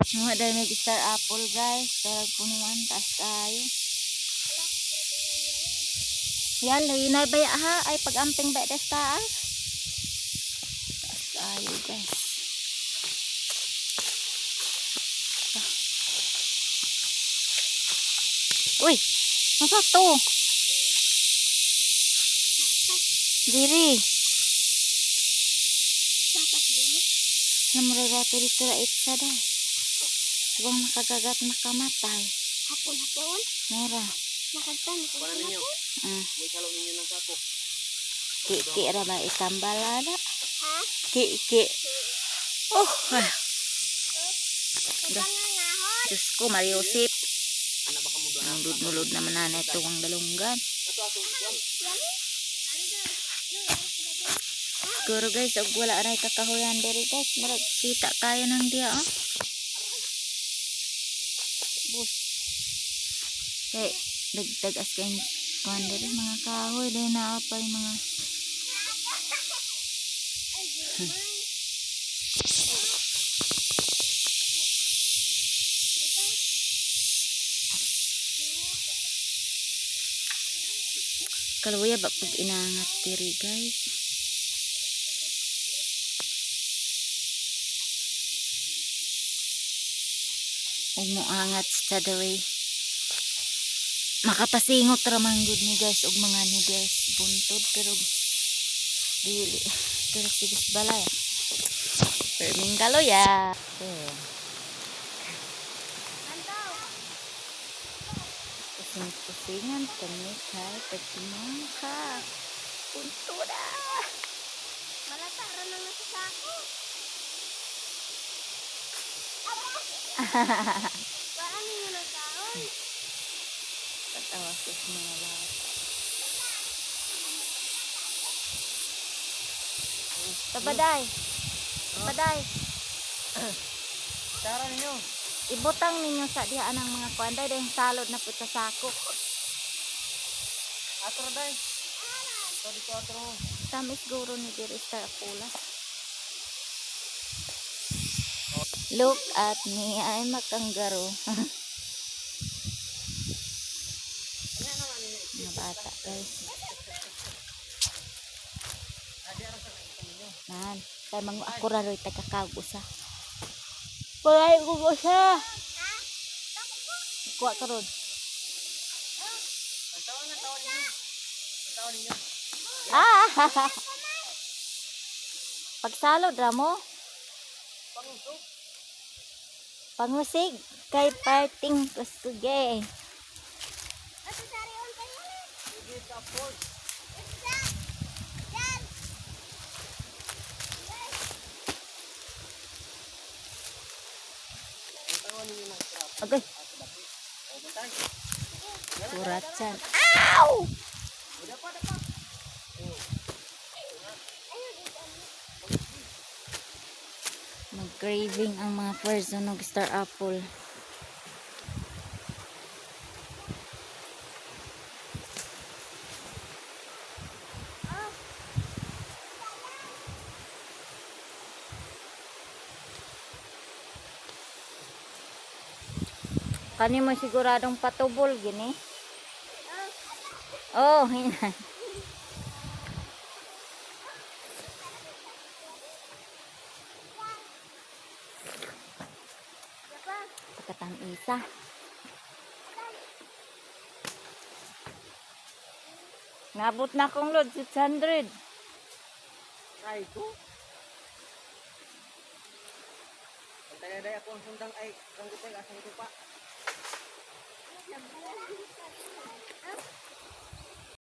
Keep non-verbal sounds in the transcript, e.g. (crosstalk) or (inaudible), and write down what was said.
Mga dahil may star apple guys. Darag po naman. Taas tayo. Yan, hinay ba ha? Ay pag-amping ba des taas? Taas tayo guys. Ah. Uy! Masa to? Diri. Namuro rato dito ra itsa day. Subang makagagat makamatay. Hapon, hapon. Mera. Ninyo. Mm. May salong ninyo ng sako. Ki-ki ra ba itambalada? Ha? Ki-ki. Oh, ah. Nahon. Diyos ko, Mariusip. Ano? Ang lud-mulod naman na ito ang dalunggan. Siguro guys, wala na kakahuyan diri guys. Marag kita kaya ng dia, oh. Bus. Kay, dagdag as kayo kuhan diri mga kahoy. Dahil na pa yung mga... (laughs) Kaluya ba pag inangat diri guys? Huwag mo angat sa diri. Makapasingot raman gud ni guys og mga ni guys buntod pero dili pero sigis balay. Perming kaluya. Okay. Pusing-pusingan kami kay pagsimangka. Punto na. Malata ra nang nasa sako. (laughs) Para ninyo ng kaon. Tatawa ko sa mga lahat. Tabaday. Tabaday. Tara ninyo. Ibutang ninyo sa diha ng mga kwanday dahil salod na po sa sako. Ra dai. Ato dito ato. Tamis guro ni Diri Star Look at me, I'm a kangaroo. (laughs) Mga bata guys. Man, kay mga ako ra rin tagakago sa. Palay ko ko siya. Kuha ka ron. Ang tawon na tawon pangusig kay parting kusuge Okay. Kuratan. Ow! Udah. Mag-craving ang mga person ng star apple. Kani mo siguradong patubol gini. Oh, (laughs) hinan. Pagkatang isa. Nabot na akong load, 600. Try ko. Bantay na ako ang sundang ay. Kang gutay asang pa.